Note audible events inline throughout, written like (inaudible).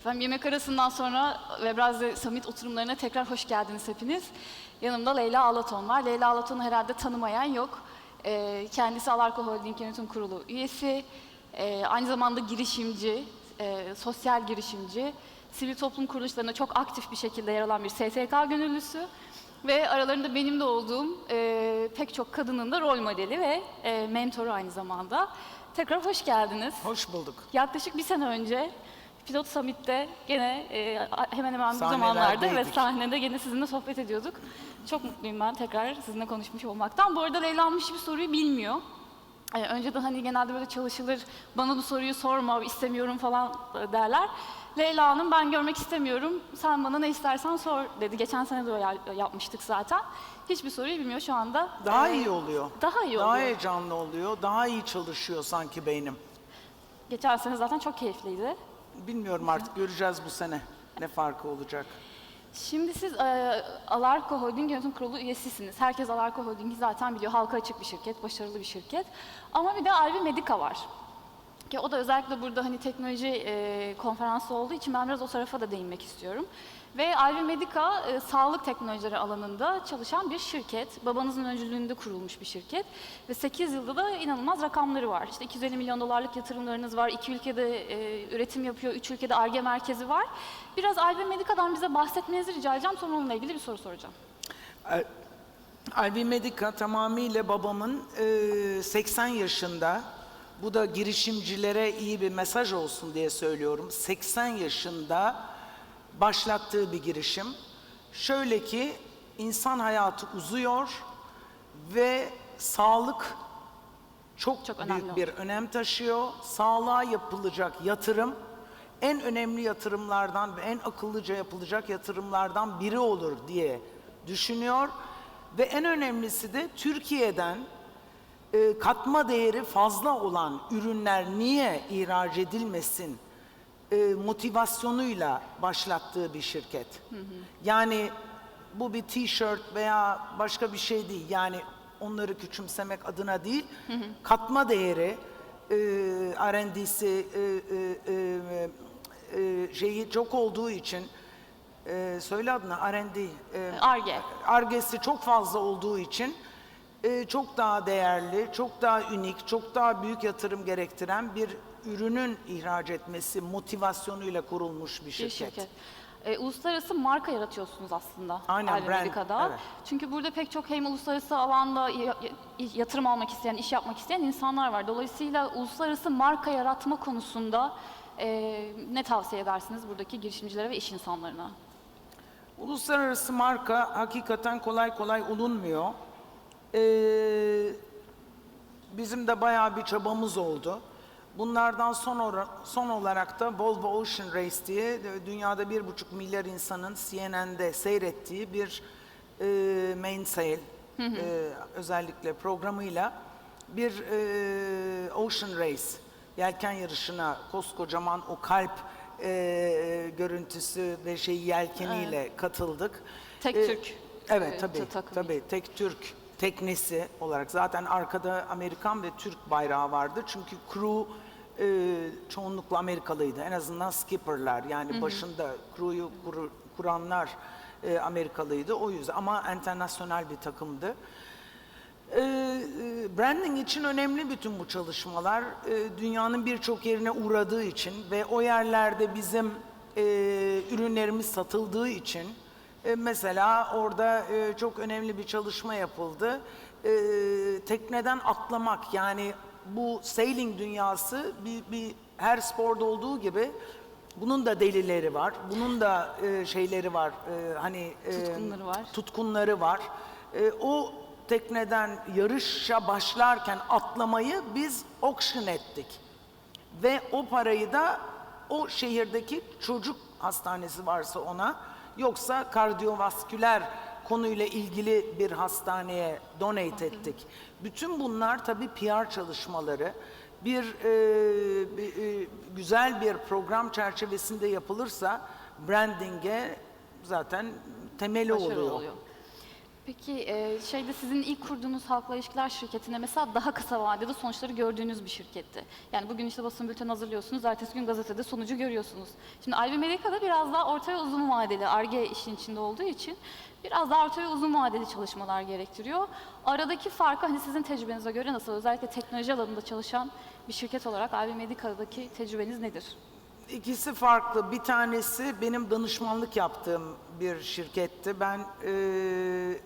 Efendim yemek arasından sonra ve biraz da summit oturumlarına tekrar hoş geldiniz hepiniz. Yanımda Leyla Alaton var. Leyla Alaton'u herhalde tanımayan yok. Ee, kendisi Alarko Holding Yönetim Kurulu üyesi. Ee, aynı zamanda girişimci, e, sosyal girişimci. Sivil toplum kuruluşlarında çok aktif bir şekilde yer alan bir STK gönüllüsü. Ve aralarında benim de olduğum e, pek çok kadının da rol modeli ve e, mentoru aynı zamanda. Tekrar hoş geldiniz. Hoş bulduk. Yaklaşık bir sene önce Pilot Summit'te gene e, hemen hemen bu zamanlarda ve sahnede gene sizinle sohbet ediyorduk. Çok mutluyum ben tekrar sizinle konuşmuş olmaktan. Bu arada Leyla Hanım hiçbir soruyu bilmiyor. E, önceden hani genelde böyle çalışılır, bana bu soruyu sorma, istemiyorum falan e, derler. Leyla Hanım ben görmek istemiyorum, sen bana ne istersen sor dedi. Geçen sene de öyle yapmıştık zaten. Hiçbir soruyu bilmiyor şu anda. Daha E, iyi oluyor. Daha iyi Daha oluyor. heyecanlı oluyor. Daha iyi çalışıyor sanki beynim. Geçen sene zaten çok keyifliydi. Bilmiyorum artık göreceğiz bu sene ne farkı olacak. Şimdi siz e, Alarko Holding Yönetim Kurulu üyesisiniz. Herkes Alarko Holding'i zaten biliyor. Halka açık bir şirket, başarılı bir şirket. Ama bir de Alvi Medica var. Ki o da özellikle burada hani teknoloji e, konferansı olduğu için ben biraz o tarafa da değinmek istiyorum. Ve Alvi Medica e, sağlık teknolojileri alanında çalışan bir şirket. Babanızın öncülüğünde kurulmuş bir şirket. Ve 8 yılda da inanılmaz rakamları var. İşte 250 milyon dolarlık yatırımlarınız var. iki ülkede e, üretim yapıyor, üç ülkede ARGE merkezi var. Biraz Alvi Medica'dan bize bahsetmenizi rica edeceğim. Sonra onunla ilgili bir soru soracağım. Alvi Medica tamamıyla babamın e, 80 yaşında, bu da girişimcilere iyi bir mesaj olsun diye söylüyorum. 80 yaşında başlattığı bir girişim. Şöyle ki insan hayatı uzuyor ve sağlık çok, Çok büyük önemli bir önem taşıyor. Sağlığa yapılacak yatırım en önemli yatırımlardan ve en akıllıca yapılacak yatırımlardan biri olur diye düşünüyor. Ve en önemlisi de Türkiye'den e, katma değeri fazla olan ürünler niye ihraç edilmesin e, motivasyonuyla başlattığı bir şirket. Yani bu bir t-shirt veya başka bir şey değil. Yani onları küçümsemek adına değil, katma değeri, e, R&D'si, e, e, e, e, şeyi çok olduğu için, e, söyle adına R&D, e, ARGE. Argesi çok fazla olduğu için e, çok daha değerli, çok daha ünik, çok daha büyük yatırım gerektiren bir ürünün ihraç etmesi motivasyonuyla kurulmuş bir Bir şirket. şirket. E, uluslararası marka yaratıyorsunuz aslında. Aynen, Alvi brand, evet. Çünkü burada pek çok hem uluslararası alanda ya- ya- yatırım almak isteyen, iş yapmak isteyen insanlar var. Dolayısıyla uluslararası marka yaratma konusunda e, ne tavsiye edersiniz buradaki girişimcilere ve iş insanlarına? Uluslararası marka hakikaten kolay kolay olunmuyor. Ee, bizim de bayağı bir çabamız oldu. Bunlardan son, ora- son olarak da Volvo Ocean Race diye e, dünyada bir buçuk milyar insanın CNN'de seyrettiği bir e, mainsail e, özellikle programıyla bir e, Ocean Race yelken yarışına koskocaman o kalp e, görüntüsü ve şey yelkeniyle katıldık. Tek E, Türk, Evet e, tabii tabii tek Türk teknesi olarak zaten arkada Amerikan ve Türk bayrağı vardı. Çünkü crew e, çoğunlukla Amerikalıydı. En azından skipperlar yani başında crew'yu kuru- kuranlar e, Amerikalıydı. O yüzden ama internasyonel bir takımdı. Ee, e, branding için önemli bütün bu çalışmalar. Ee, dünyanın birçok yerine uğradığı için ve o yerlerde bizim e, ürünlerimiz satıldığı için e, mesela orada e, çok önemli bir çalışma yapıldı. E, tekneden atlamak yani bu sailing dünyası bir, bir her sporda olduğu gibi bunun da delileri var. Bunun da e, şeyleri var. E, hani e, Tutkunları var. tutkunları var. E, o tekneden yarışa başlarken atlamayı biz auction ettik. Ve o parayı da o şehirdeki çocuk hastanesi varsa ona yoksa kardiyovasküler konuyla ilgili bir hastaneye donate ettik. Bütün bunlar tabii PR çalışmaları. Bir, e, e, güzel bir program çerçevesinde yapılırsa branding'e zaten temeli Başarılı oluyor. oluyor. Peki e, şeyde sizin ilk kurduğunuz halkla ilişkiler şirketine mesela daha kısa vadede sonuçları gördüğünüz bir şirketti. Yani bugün işte basın bülteni hazırlıyorsunuz, ertesi gün gazetede sonucu görüyorsunuz. Şimdi Ivy Medica'da biraz daha orta ve uzun vadeli, ARGE işin içinde olduğu için biraz daha orta ve uzun vadeli çalışmalar gerektiriyor. Aradaki farkı hani sizin tecrübenize göre nasıl? Özellikle teknoloji alanında çalışan bir şirket olarak Ivy Medica'daki tecrübeniz nedir? İkisi farklı. Bir tanesi benim danışmanlık yaptığım bir şirketti. Ben eee,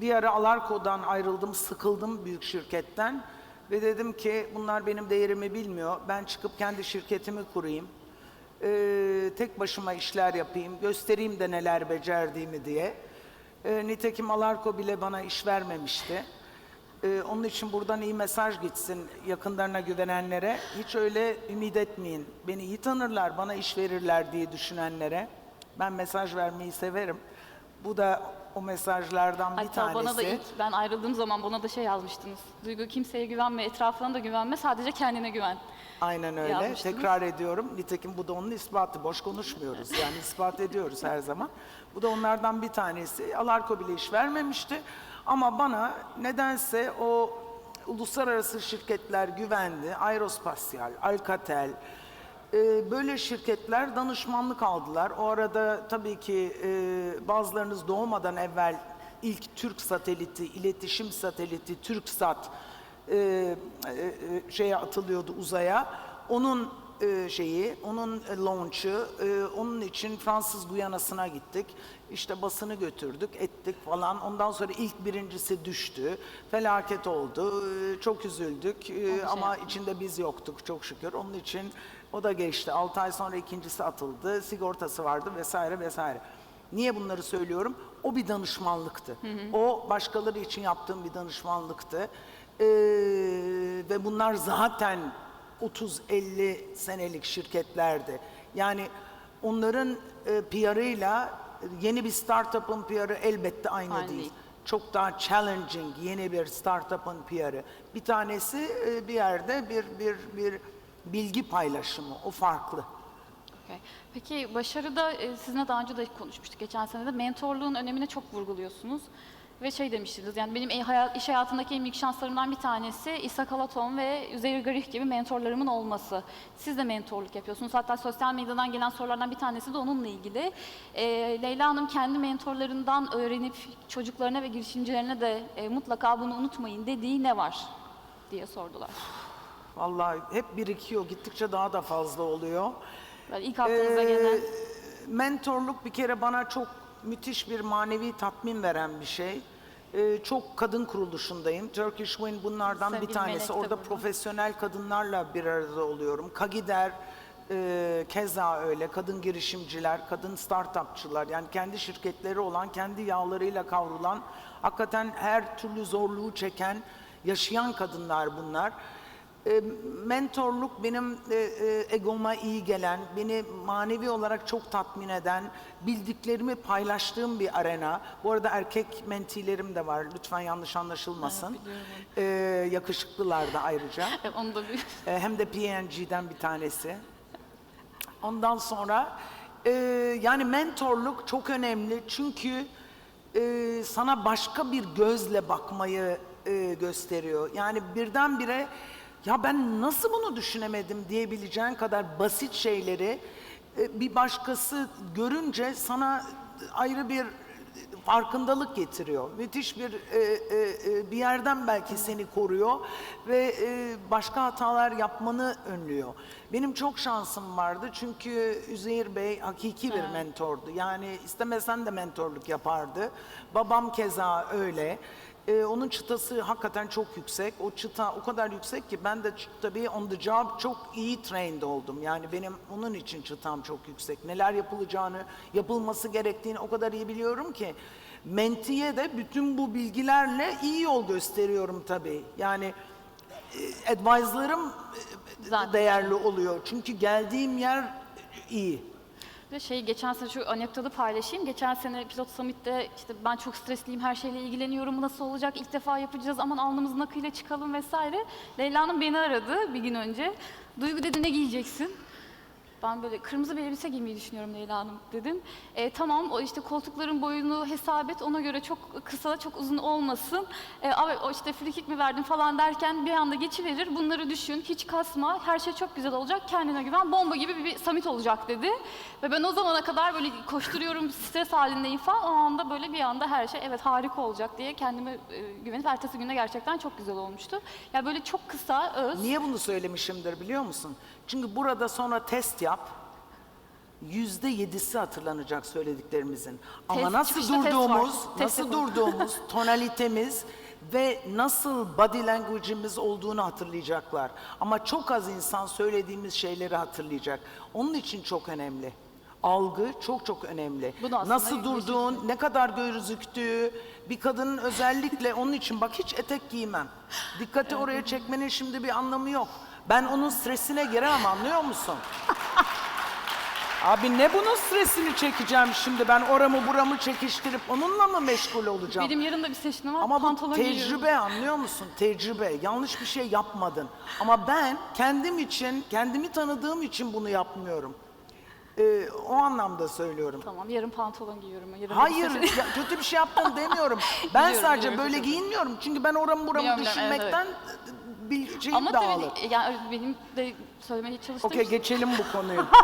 bir ara Alarko'dan ayrıldım, sıkıldım büyük şirketten. Ve dedim ki bunlar benim değerimi bilmiyor. Ben çıkıp kendi şirketimi kurayım. Eee, tek başıma işler yapayım, göstereyim de neler becerdiğimi diye. Eee, nitekim Alarko bile bana iş vermemişti. Ee, onun için buradan iyi mesaj gitsin yakınlarına güvenenlere. Hiç öyle ümit etmeyin. Beni iyi tanırlar, bana iş verirler diye düşünenlere. Ben mesaj vermeyi severim. Bu da o mesajlardan bir Hatta tanesi. bana da ilk ben ayrıldığım zaman bana da şey yazmıştınız. Duygu kimseye güvenme, etrafına da güvenme, sadece kendine güven. Aynen öyle. yazmıştınız. Tekrar ediyorum. Nitekim bu da onun ispatı. Boş konuşmuyoruz. Yani ispat ediyoruz her zaman. Bu da onlardan bir tanesi. Alarko bile iş vermemişti. Ama bana nedense o uluslararası şirketler güvendi. Aerospatial, Alcatel, e, böyle şirketler danışmanlık aldılar. O arada tabii ki e, bazılarınız doğmadan evvel ilk Türk sateliti, iletişim sateliti, TürkSat e, e, e, şeye atılıyordu uzaya. Onun e, şeyi, onun launch'ı, e, onun için Fransız Guyana'sına gittik. İşte basını götürdük, ettik falan. Ondan sonra ilk birincisi düştü. Felaket oldu. E, çok üzüldük. E, ama içinde biz yoktuk çok şükür. Onun için o da geçti. 6 ay sonra ikincisi atıldı. Sigortası vardı vesaire vesaire. Niye bunları söylüyorum? O bir danışmanlıktı. O başkaları için yaptığım bir danışmanlıktı. Ee, ve bunlar zaten 30-50 senelik şirketlerdi. Yani onların e, PR'ıyla yeni bir startup'ın PR'ı elbette aynı, Aynı değil. değil. Çok daha challenging yeni bir startup'ın PR'ı. Bir tanesi e, bir yerde bir bir bir bilgi paylaşımı. O farklı. Peki başarıda e, sizinle daha önce de konuşmuştuk geçen sene de mentorluğun önemine çok vurguluyorsunuz. Ve şey demiştiniz yani benim e- iş hayatındaki en büyük şanslarımdan bir tanesi İsa Kalaton ve Üzeyir Garih gibi mentorlarımın olması. Siz de mentorluk yapıyorsunuz. Hatta sosyal medyadan gelen sorulardan bir tanesi de onunla ilgili. E, Leyla Hanım kendi mentorlarından öğrenip çocuklarına ve girişimcilerine de e, mutlaka bunu unutmayın dediği ne var diye sordular. Vallahi hep birikiyor. Gittikçe daha da fazla oluyor. Böyle ilk aklınıza gelen. Mentorluk bir kere bana çok müthiş bir manevi tatmin veren bir şey. Ee, çok kadın kuruluşundayım. Turkish Win bunlardan Sevgili bir tanesi. Melek de Orada burada. profesyonel kadınlarla bir arada oluyorum. Kagider e, keza öyle. Kadın girişimciler, kadın startupçılar yani kendi şirketleri olan, kendi yağlarıyla kavrulan, hakikaten her türlü zorluğu çeken, yaşayan kadınlar bunlar. E, mentorluk benim e, e, egoma iyi gelen, beni manevi olarak çok tatmin eden, bildiklerimi paylaştığım bir arena. Bu arada erkek mentilerim de var, lütfen yanlış anlaşılmasın. E, yakışıklılar da ayrıca. (laughs) Onu da bir E, hem de PNG'den bir tanesi. Ondan sonra e, yani mentorluk çok önemli çünkü e, sana başka bir gözle bakmayı e, gösteriyor. Yani birdenbire ya ben nasıl bunu düşünemedim diyebileceğin kadar basit şeyleri e, bir başkası görünce sana ayrı bir farkındalık getiriyor. Müthiş bir e, e, e, bir yerden belki seni koruyor ve e, başka hatalar yapmanı önlüyor. Benim çok şansım vardı çünkü Üzeyir Bey hakiki bir mentordu. Yani istemesen de mentorluk yapardı. Babam keza öyle. E, onun çıtası hakikaten çok yüksek. O çıta o kadar yüksek ki ben de tabii on the job çok iyi trained oldum. Yani benim onun için çıtam çok yüksek. Neler yapılacağını, yapılması gerektiğini o kadar iyi biliyorum ki. Mentiye de bütün bu bilgilerle iyi yol gösteriyorum tabii. Yani e, advice'larım e, Zaten. değerli oluyor. Çünkü geldiğim yer iyi. Ve şey geçen sene şu anekdotu paylaşayım. Geçen sene Pilot Summit'te işte ben çok stresliyim, her şeyle ilgileniyorum, nasıl olacak, ilk defa yapacağız, aman alnımızın akıyla çıkalım vesaire. Leyla Hanım beni aradı bir gün önce. Duygu dedi ne giyeceksin? Ben böyle kırmızı bir elbise giymeyi düşünüyorum Leyla Hanım dedim. E, tamam o işte koltukların boyunu hesap et ona göre çok kısa çok uzun olmasın. E, abi, o işte frikik mi verdin falan derken bir anda geçiverir bunları düşün hiç kasma her şey çok güzel olacak kendine güven bomba gibi bir, bir summit olacak dedi. Ve ben o zamana kadar böyle koşturuyorum stres halindeyim falan o anda böyle bir anda her şey evet harika olacak diye kendime e, güvenip ertesi günde gerçekten çok güzel olmuştu. Ya böyle çok kısa öz. Niye bunu söylemişimdir biliyor musun? Çünkü burada sonra test yap. Yüzde yedisi hatırlanacak söylediklerimizin. Ama Test, nasıl çıkışta test var. durduğumuz, Test nasıl yapalım. durduğumuz, (laughs) tonalitemiz ve nasıl body language'imiz olduğunu hatırlayacaklar. Ama çok az insan söylediğimiz şeyleri hatırlayacak. Onun için çok önemli. Algı çok çok önemli. Bu da aslında Nasıl durduğun, ne kadar gözüktüğü, bir kadının özellikle onun için bak hiç etek giymem. Dikkati oraya çekmenin şimdi bir anlamı yok. Ben onun stresine giremem anlıyor musun? (laughs) Abi ne bunun stresini çekeceğim şimdi ben oramı buramı çekiştirip onunla mı meşgul olacağım? Benim yarın da bir seçimim var. Ama bu pantolon giyiyorum. tecrübe anlıyor musun? Tecrübe. Yanlış bir şey yapmadın. Ama ben kendim için, kendimi tanıdığım için bunu yapmıyorum. Ee, o anlamda söylüyorum. Tamam yarın pantolon giyiyorum. Yarın da bir Hayır, seçim- ya kötü bir şey yaptın (laughs) demiyorum. Ben Biliyorum, sadece biliyorum, böyle çok giyinmiyorum. Çünkü ben oramı buramı Biliyorum, biliyorum, evet, düşünmekten bir şeyim Ama dağılır. tabii yani benim de söylemeye çalıştığım Okey geçelim bu konuyu. (laughs)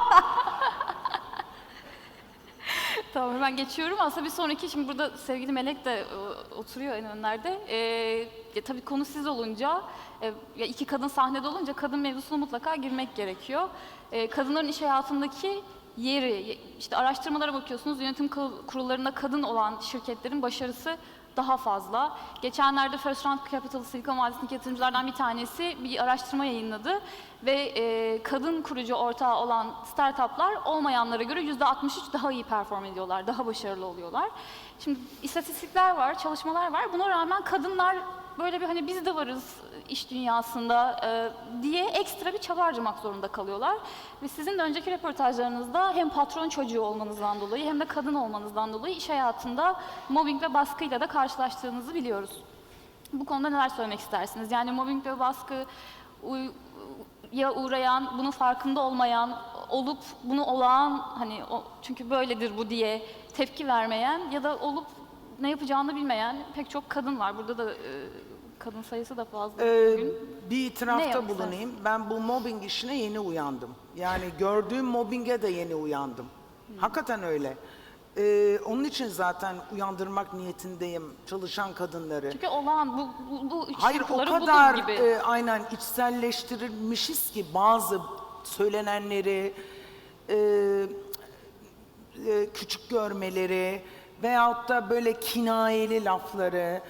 Tamam hemen geçiyorum. Aslında bir sonraki, şimdi burada sevgili Melek de e, oturuyor en önlerde. E, ya tabii konu siz olunca, e, ya iki kadın sahnede olunca kadın mevzusuna mutlaka girmek gerekiyor. E, kadınların iş hayatındaki yeri, ye- işte araştırmalara bakıyorsunuz, yönetim kurullarında kadın olan şirketlerin başarısı daha fazla. Geçenlerde First Round Capital Silikon Vadisi'ndeki yatırımcılardan bir tanesi bir araştırma yayınladı ve e, kadın kurucu ortağı olan startuplar olmayanlara göre %63 daha iyi perform ediyorlar, daha başarılı oluyorlar. Şimdi istatistikler var, çalışmalar var. Buna rağmen kadınlar böyle bir hani biz de varız iş dünyasında e, diye ekstra bir çaba harcamak zorunda kalıyorlar. Ve sizin de önceki röportajlarınızda hem patron çocuğu olmanızdan dolayı hem de kadın olmanızdan dolayı iş hayatında mobbing ve baskıyla da karşılaştığınızı biliyoruz. Bu konuda neler söylemek istersiniz? Yani mobbing ve baskı ya uğrayan, bunun farkında olmayan, olup bunu olağan hani o, çünkü böyledir bu diye tepki vermeyen ya da olup ne yapacağını bilmeyen pek çok kadın var. Burada da e, kadın sayısı da fazla Ee, bugün. bir itirafta bulunayım. Ben bu mobbing işine yeni uyandım. Yani gördüğüm mobbinge de yeni uyandım. Hakikaten öyle. Ee, onun için zaten uyandırmak niyetindeyim çalışan kadınları. Çünkü olağan bu bu, bu Hayır o kadar gibi. e, aynen içselleştirilmişiz ki bazı söylenenleri e, e, küçük görmeleri veyahut da böyle kinayeli lafları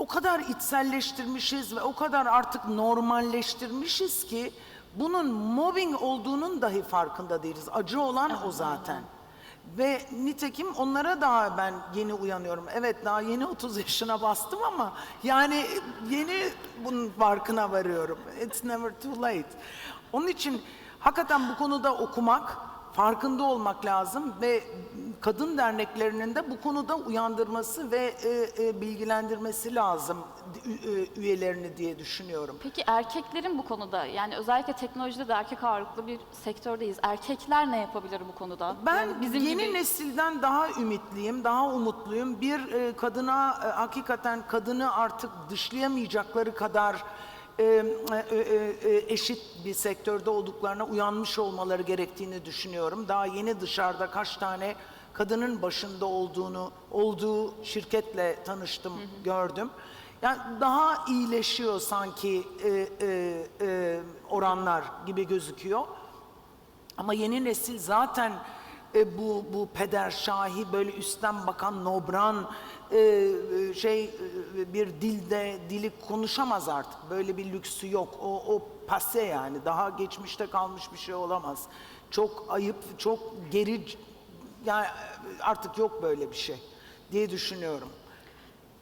o kadar içselleştirmişiz ve o kadar artık normalleştirmişiz ki bunun mobbing olduğunun dahi farkında değiliz. Acı olan o zaten. Ve nitekim onlara daha ben yeni uyanıyorum. Evet daha yeni 30 yaşına bastım ama yani yeni bunun farkına varıyorum. It's never too late. Onun için hakikaten bu konuda okumak, farkında olmak lazım ve kadın derneklerinin de bu konuda uyandırması ve e, e, bilgilendirmesi lazım e, üyelerini diye düşünüyorum. Peki erkeklerin bu konuda yani özellikle teknolojide de erkek ağırlıklı bir sektördeyiz. Erkekler ne yapabilir bu konuda? Ben Yani bizim yeni gibi- nesilden daha ümitliyim, daha umutluyum. Bir e, kadına e, hakikaten kadını artık dışlayamayacakları kadar e, e, e, e, eşit bir sektörde olduklarına uyanmış olmaları gerektiğini düşünüyorum. Daha yeni dışarıda kaç tane kadının başında olduğunu olduğu şirketle tanıştım, gördüm. Yani daha iyileşiyor sanki e, e, e, oranlar gibi gözüküyor. Ama yeni nesil zaten e, bu bu peder şahi böyle üstten bakan nobran e, e, şey e, bir dilde dili konuşamaz artık. Böyle bir lüksü yok. O o pase yani daha geçmişte kalmış bir şey olamaz. Çok ayıp, çok geri yani artık yok böyle bir şey diye düşünüyorum.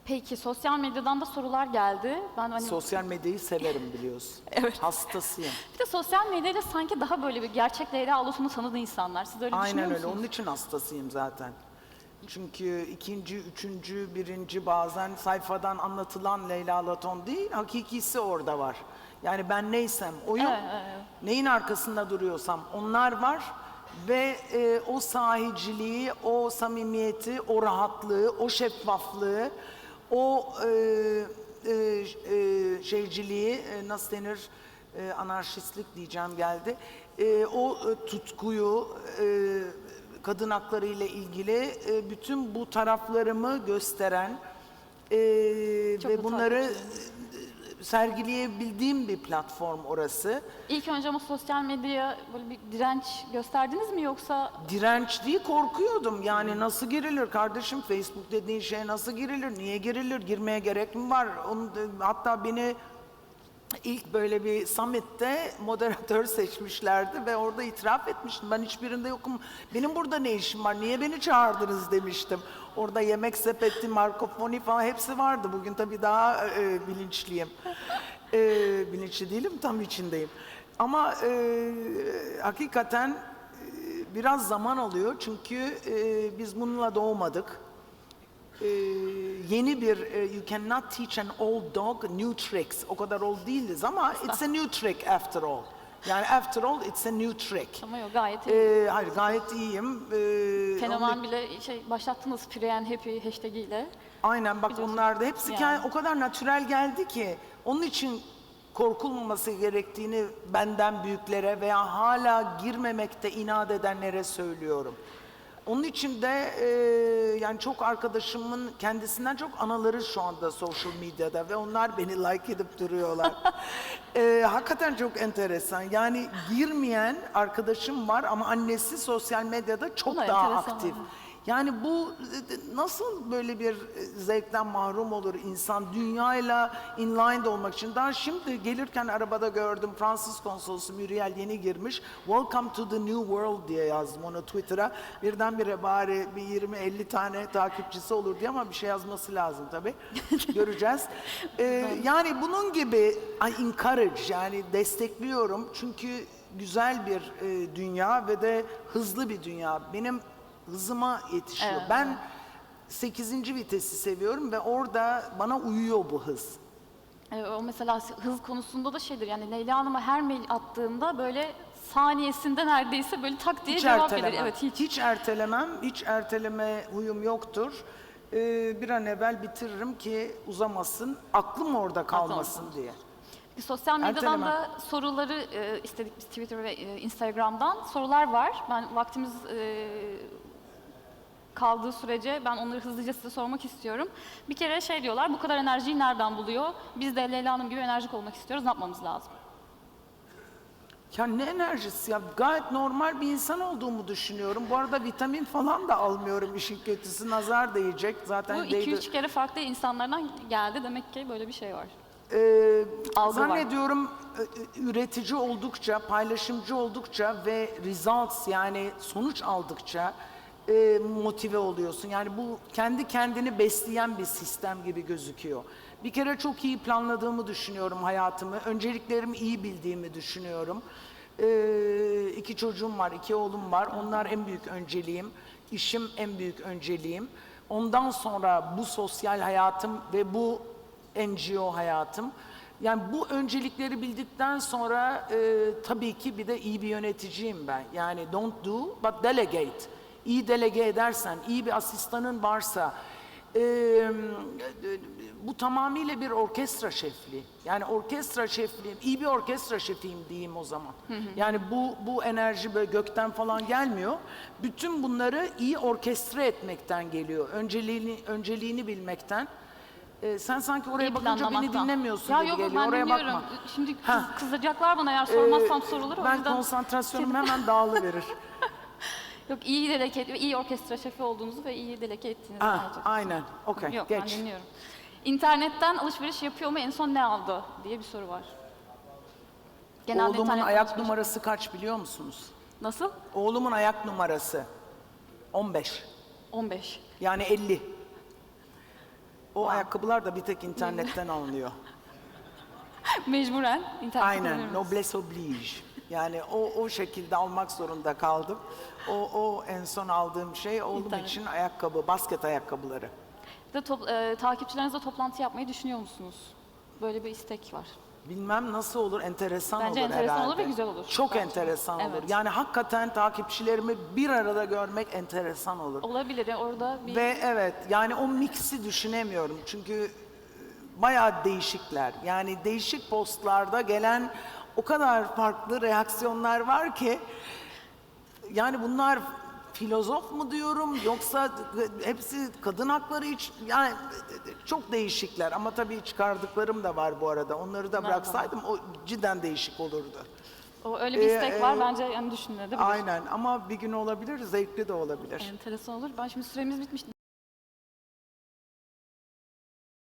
Peki sosyal medyadan da sorular geldi. Ben hani Sosyal medyayı severim biliyorsun. (laughs) Evet. Hastasıyım. bir de sosyal medyayla sanki daha böyle bir gerçek Leyla Alusun'u tanıdı insanlar. Siz öyle Aynen düşünüyor öyle. musunuz? Onun için hastasıyım zaten. Çünkü ikinci, üçüncü, birinci bazen sayfadan anlatılan Leyla Laton değil, hakikisi orada var. Yani ben neysem oyum, Evet, evet. neyin arkasında duruyorsam onlar var ve e, o sahiciliği, o samimiyeti, o rahatlığı, o şeffaflığı, o e, e, e, şeyciliği e, nasıl denir e, anarşistlik diyeceğim geldi. E, o e, tutkuyu e, kadın hakları ile ilgili e, bütün bu taraflarımı gösteren e, Çok ve bunları takipçilerim. Sergileyebildiğim bir platform orası. İlk önce ama sosyal medyaya böyle bir direnç gösterdiniz mi yoksa Direnç değil korkuyordum. Yani nasıl girilir kardeşim Facebook dediğin şeye nasıl girilir? Niye girilir? Girmeye gerek mi var? Onu, hatta beni ilk böyle bir summit'te moderatör seçmişlerdi ve orada itiraf etmiştim. Ben hiçbirinde yokum. Benim burada ne işim var? Niye beni çağırdınız demiştim. Orada yemek sepeti, Markofoni falan hepsi vardı. Bugün tabii daha e, bilinçliyim. E, bilinçli değilim, tam içindeyim. Ama e, hakikaten e, biraz zaman alıyor çünkü e, biz bununla doğmadık. Ee, yeni bir e, you cannot teach an old dog new tricks. O kadar old değiliz ama it's a new trick after all. Yani after all it's a new trick. ama yok gayet iyi. Ee, hayır gayet iyiyim. Ee, Fenomen onu- bile şey başlattınız Free and Happy hashtag ile. Aynen bak Biliyorsun. onlar da hepsi Yani. kendi- o kadar natürel geldi ki onun için korkulmaması gerektiğini benden büyüklere veya hala girmemekte inat edenlere söylüyorum. Onun için de e, yani çok arkadaşımın kendisinden çok anaları şu anda sosyal medyada ve onlar beni like edip duruyorlar. (laughs) E, hakikaten çok enteresan. Yani girmeyen arkadaşım var ama annesi sosyal medyada çok da daha enteresan, aktif. Yani bu e, nasıl böyle bir e, zevkten mahrum olur insan dünyayla in line'da olmak için. Daha şimdi gelirken arabada gördüm Fransız konsolosu Muriel yeni girmiş. Welcome to the new world diye yazdım onu Twitter'a. Birdenbire bari bir 20-50 tane takipçisi olur diye ama bir şey yazması lazım tabii. (laughs) Göreceğiz. Ee, yani bunun gibi I encourage yani destekliyorum çünkü güzel bir e, dünya ve de hızlı bir dünya. Benim hızıma yetişiyor. Evet. Ben 8. vitesi seviyorum ve orada bana uyuyor bu hız. Ee, o mesela hız konusunda da şeydir yani Leyla Hanım'a her mail attığımda böyle saniyesinde neredeyse böyle tak diye Hiç cevap verir. ertelemem. Evet hiç. ertelemem. Hiç erteleme huyum yoktur. Ee, bir an evvel bitiririm ki uzamasın, aklım orada kalmasın diye. Sosyal medyadan Erteleme. da soruları e, istedik biz Twitter ve e, Instagram'dan. Sorular var. Ben vaktimiz e, kaldığı sürece ben onları hızlıca size sormak istiyorum. Bir kere şey diyorlar, bu kadar enerjiyi nereden buluyor? Biz de Leyla Hanım gibi enerjik olmak istiyoruz. Ne yapmamız lazım? Ya ne enerjisi ya? Gayet normal bir insan olduğumu düşünüyorum. Bu arada vitamin falan da almıyorum işin kötüsü. Nazar değecek. Zaten Bu değdi. 2-3 kere farklı insanlardan geldi. Demek ki böyle bir şey var. Ee, Algı var. zannediyorum e, e, üretici oldukça, paylaşımcı oldukça ve results yani sonuç aldıkça e, motive oluyorsun. Yani bu kendi kendini besleyen bir sistem gibi gözüküyor. Bir kere çok iyi planladığımı düşünüyorum hayatımı. Önceliklerimi iyi bildiğimi düşünüyorum. Ee, iki çocuğum var, iki oğlum var. Onlar en büyük önceliğim. İşim en büyük önceliğim. Ondan sonra bu sosyal hayatım ve bu NGO hayatım. Yani bu öncelikleri bildikten sonra e, tabii ki bir de iyi bir yöneticiyim ben. Yani don't do but delegate. İyi delege edersen, iyi bir asistanın varsa, e, bu tamamıyla bir orkestra şefliği. Yani orkestra şefliği, iyi bir orkestra şefiyim diyeyim o zaman. Yani bu bu enerji böyle gökten falan gelmiyor. Bütün bunları iyi orkestra etmekten geliyor. Önceliğini önceliğini bilmekten. Ee, sen sanki oraya İyi bakınca beni dinlemiyorsun ya gibi yok, geliyor. ben oraya dinliyorum. bakma. Şimdi kız, kızacaklar bana eğer sormazsam Ee, soruları. o Ben yüzden konsantrasyonum hemen dağılıverir. (laughs) Yok iyi deleke ve iyi orkestra şefi olduğunuzu ve iyi deleke ettiğinizi anlatacaksınız. aynen. Okey. Yok ben Geç. dinliyorum. İnternetten alışveriş yapıyor mu? En son ne aldı diye bir soru var. Oğlumun internetten ayak alışveriş- numarası kaç biliyor musunuz? Nasıl? Oğlumun ayak numarası 15. 15. Yani 50. O ayakkabılar da bir tek internetten (laughs) alınıyor. Mecburen internetten Aynen. alıyoruz. Noblesse oblige. Yani o o şekilde almak zorunda kaldım. O o en son aldığım şey oğlum İnternet. için ayakkabı, basket ayakkabıları. Bir de top- e, takipçilerinizle toplantı yapmayı düşünüyor musunuz? Böyle bir istek var. bilmem nasıl olur, enteresan Bence olur enteresan herhalde. olur ve güzel olur. Çok Bence. enteresan olur. Evet. Yani hakikaten takipçilerimi bir arada görmek enteresan olur. Olabilir. Orada bir Ve evet yani o mixi düşünemiyorum çünkü e, bayağı değişikler. Yani değişik postlarda gelen o kadar farklı reaksiyonlar var ki yani bunlar filozof mu diyorum yoksa hepsi kadın hakları hiç yani çok değişikler ama tabii çıkardıklarım da var bu arada. Onları da bıraksaydım o cidden değişik olurdu. o öyle bir Ee, istek var. e, Bence yani düşünülebilir. Aynen ama bir gün olabilir, zevkli de olabilir. Enteresan olur. Ben şimdi süremiz bitmiş.